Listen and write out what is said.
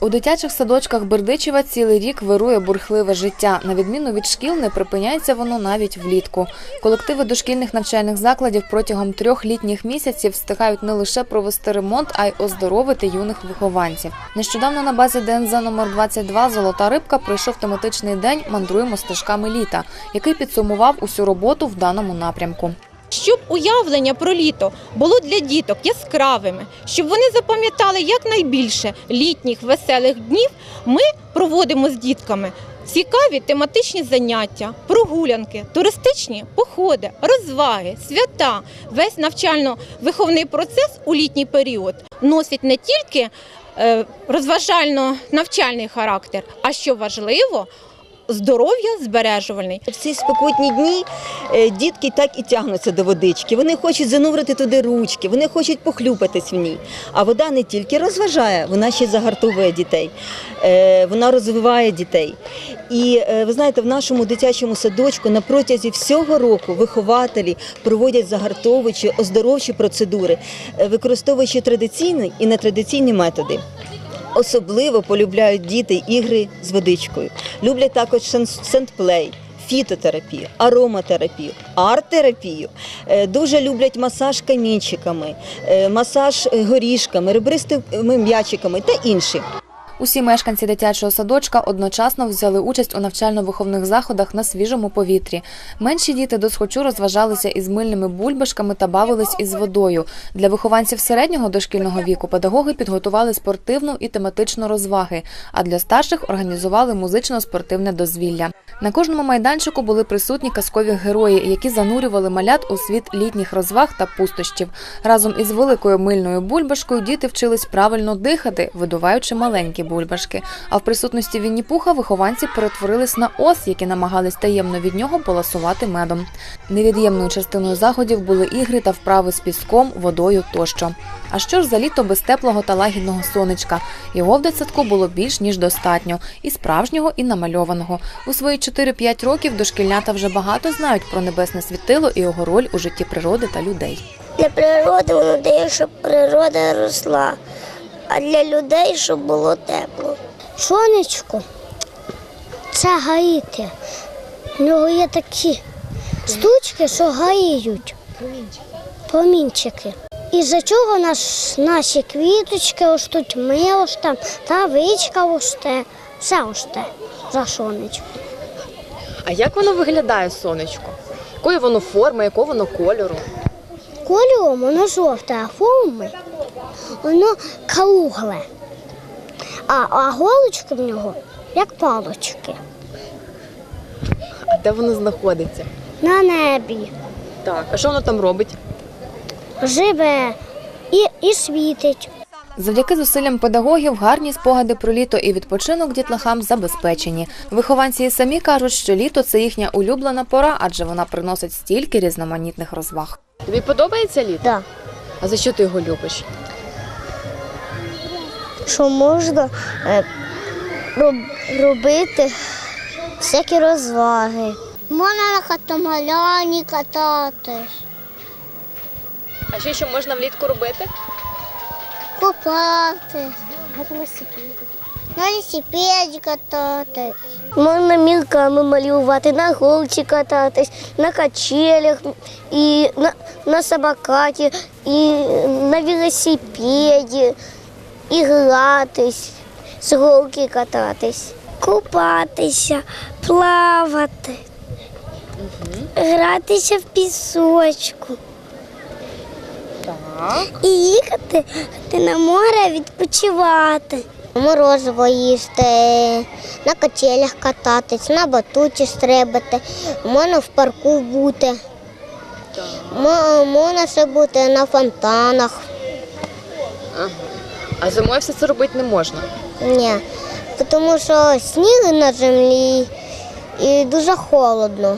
У дитячих садочках Бердичева цілий рік вирує бурхливе життя. На відміну від шкіл, не припиняється воно навіть влітку. Колективи дошкільних навчальних закладів протягом трьох літніх місяців встигають не лише провести ремонт, а й оздоровити юних вихованців. Нещодавно на базі ДНЗ номер 22 Золота рибка пройшов тематичний день Мандруємо стежками літа, який підсумував усю роботу в даному напрямку. Щоб уявлення про літо було для діток яскравими, щоб вони запам'ятали якнайбільше літніх веселих днів, ми проводимо з дітками цікаві тематичні заняття, прогулянки, туристичні походи, розваги, свята. Весь навчально-виховний процес у літній період носить не тільки е, розважально-навчальний характер, а що важливо, здоров'я збережувальний. В ці спекотні дні дітки так і тягнуться до водички. Вони хочуть занурити туди ручки, вони хочуть похлюпатись в ній. А вода не тільки розважає, вона ще загартовує дітей, Е, вона розвиває дітей. І е, ви знаєте, в нашому дитячому садочку на протязі всього року вихователі проводять загартовуючі, оздоровчі процедури, е, використовуючи традиційні і нетрадиційні методи. Особливо полюбляють діти ігри з водичкою. Люблять також сен- сендплей, фітотерапію, ароматерапію, арт-терапію. Е, Дуже люблять масаж камінчиками, е, масаж горішками, ребристими м'ячиками та інші. Усі мешканці дитячого садочка одночасно взяли участь у навчально-виховних заходах на свіжому повітрі. Менші діти досхочу розважалися із мильними бульбашками та бавились із водою. Для вихованців середнього дошкільного віку педагоги підготували спортивну і тематичну розваги, а для старших організували музично-спортивне дозвілля. На кожному майданчику були присутні казкові герої, які занурювали малят у світ літніх розваг та пустощів. Разом із великою мильною бульбашкою діти вчились правильно дихати, видуваючи маленькі бульбашки. А в присутності Вінні-Пуха вихованці перетворились на ос, які намагались таємно від нього поласувати медом. Невід'ємною частиною заходів були ігри та вправи з піском, водою тощо. А що ж за літо без теплого та лагідного сонечка? Його в дитсадку було більш ніж достатньо, і справжнього, і намальованого. У свої 4-5 років дошкільнята вже багато знають про небесне світило і його роль у житті природи та людей. Для природи воно дає, щоб природа росла, а для людей, щоб було тепло. Сонечко це гаїти. В нього є такі штучки, що гаїють. Промінчики. І за чого наш, наші квіточки ростуть, ми ростемо, травичка росте, все росте за сонечко. А як воно виглядає сонечко? Якої воно форми, якого воно кольору? Кольором воно жовте, а форми воно кругле. А, а голочки в нього як палочки А де воно знаходиться? на небі. Так, а що воно там робить? Живе і, і світить. Завдяки зусиллям педагогів гарні спогади про літо і відпочинок дітлахам забезпечені. Вихованці і самі кажуть, що літо це їхня улюблена пора, адже вона приносить стільки різноманітних розваг. Тобі подобається літо? Да. А за що ти його любиш? Що можна е, робити всякі розваги. Можна на катамаляні кататись, А ще що можна влітку робити? купатись. На велосипеді. На велосипеді кататись. Можна мілками малювати, на голці кататись, на качелях, і на, на самокаті, і на велосипеді, і гратись, з голки кататись. Купатися, плавати, гратися в пісочку. І їхати на море відпочивати. Морозиво їсти, на качелях кататись, на батуті стрибати, можна в парку бути. Можна ще бути на фонтанах. А зимою все це робити не можна. Ні, тому що сніг на землі і дуже холодно.